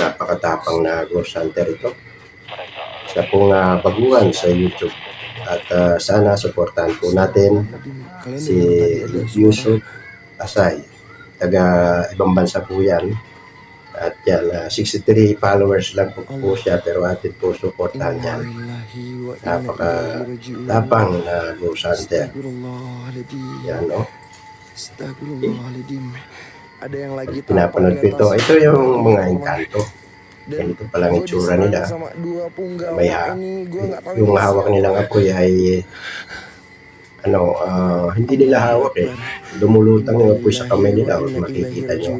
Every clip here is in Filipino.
napakatapang na ghost hunter ito. Sa pong ah, baguhan sa YouTube. At ah, sana supportahan po natin si Yusuf Asay. Taga ibang bansa po yan. At yan, ah, 63 followers lang po, po siya pero atin po supportahan yan. Napaka tapang na ghost hunter. Yan, no? Astagfirullahaladzim. Ada yang lagi Pinapanood ko ito. Ito yung mga engkanto. Ganito pa lang itsura nila. May ha- yung hawak nilang apoy ay ano, ah, hindi nila hawak eh. Lumulutang yung apoy sa kamay nila. Makikita nyo.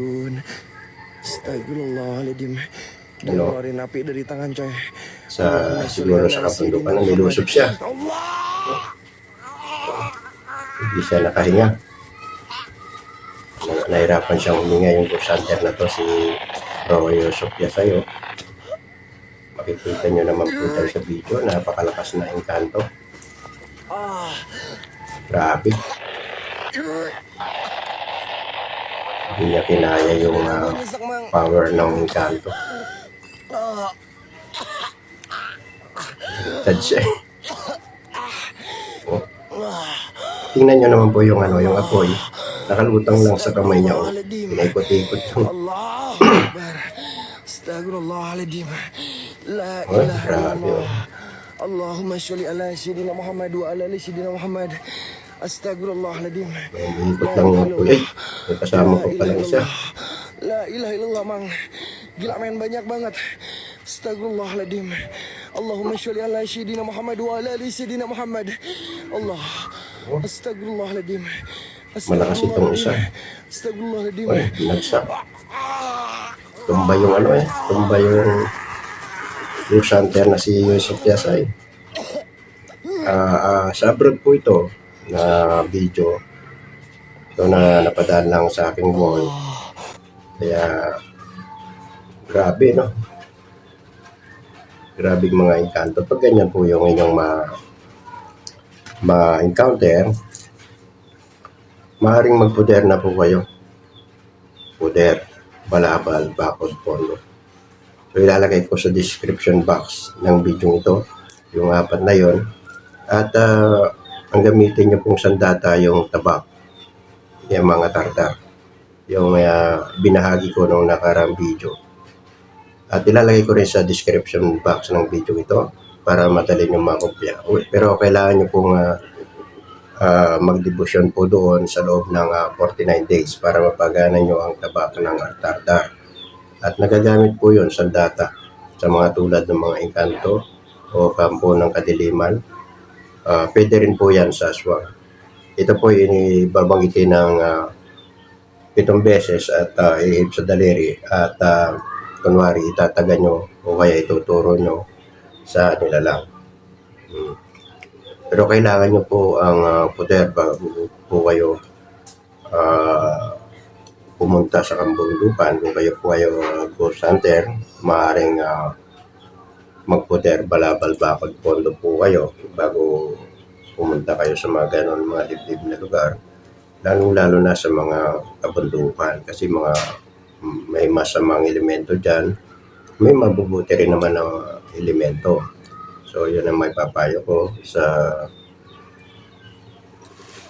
Astagfirullahaladzim. Ano? ngeluarin api dari tangan coy. Sa, siguro sa kapundukan, nilusob siya. Hindi siya nakahinga. Na- Nahirapan siyang huminga yung ghost hunter na to, si Roy Sofia sa'yo. Makikita nyo naman po tayo sa video, napakalakas na engkanto. Grabe. Hindi niya kinaya yung mang. power ng engkanto. Tad siya. Oh. Tingnan nyo naman po yung ano, yung apoy. Nakalutang lang sa kamay niya. Oh. Pinaikot-ikot Akbar. Astagfirullahaladzim. La Oh, ilaha oh. illallah. Allahumma sholli ala sayyidina Muhammad wa ala ali sayyidina Muhammad. Astagfirullahaladzim. Ikot lang yung apoy. Eh, kasama ko pa lang isa. La ilaha illallah mang. Gila men banyak banget. Astagfirullahaladzim. Allahumma sholli ala sayyidina Muhammad wa ala ali sayyidina Muhammad. Allah. Astagfirullahaladzim. Malakas itong isa. Ay, binagsak. Tumba yung ano eh. Tumba yung yung hunter na si Yusuf Yasay. Ah, ah, sa abroad po ito na video. So na napadaan lang sa aking wall. Kaya grabe no. Grabe mga engkanto. Pag ganyan po yung inyong ma ma-encounter, maaaring magpuder na po kayo. Puder, balabal, bakod, pondo. So ilalagay ko sa description box ng video ito, yung apat na yon. At ah, ang gamitin nyo pong sandata yung tabak, yung mga tartar, yung ah, binahagi ko nung nakarang video. At ilalagay ko rin sa description box ng video ito para madali nyo makopya. Uy, Pero kailangan nyo pong ah, ah, magdebosyon po doon sa loob ng ah, 49 days para mapagana nyo ang tabak ng tartar. At nagagamit po yun sa data sa mga tulad ng mga engkanto o kampo ng kadiliman. Ah, pwede rin po yan sa aswang. Ito po inibabanggitin ng ah, pitong beses at uh, ihip sa daliri at ah, kunwari itataga nyo o kaya ituturo nyo sa nilalang. Hmm. Pero kailangan nyo po ang ah, poder bago po kayo ah, pumunta sa kambundukan. Kung kayo po kayo uh, ghost hunter, maaaring uh, magpoder, balabal, bakod, pondo po kayo bago pumunta kayo sa mga ganon mga liblib na lugar. Lalo-lalo na sa mga kabundukan kasi mga may masamang elemento dyan, may mabubuti rin naman na elemento. So, yun ang may papayo ko sa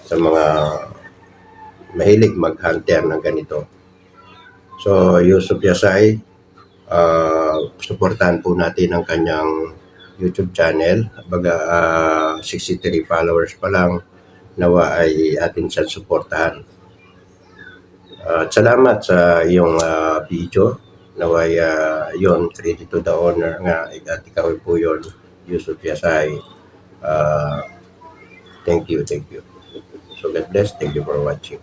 sa mga mahilig mag-hunter ng ganito. So, Yusuf Yasay, uh, suportahan po natin ang kanyang YouTube channel. Baga, ah, 63 followers pa lang. Nawa ay atin siyang suportahan. At salamat sa iyong ah, video. Nawa ay ah, yun, credit to the owner nga. At ikaw po yun, Yusuf Yasay. Ah, thank you, thank you. So God bless. Thank you for watching.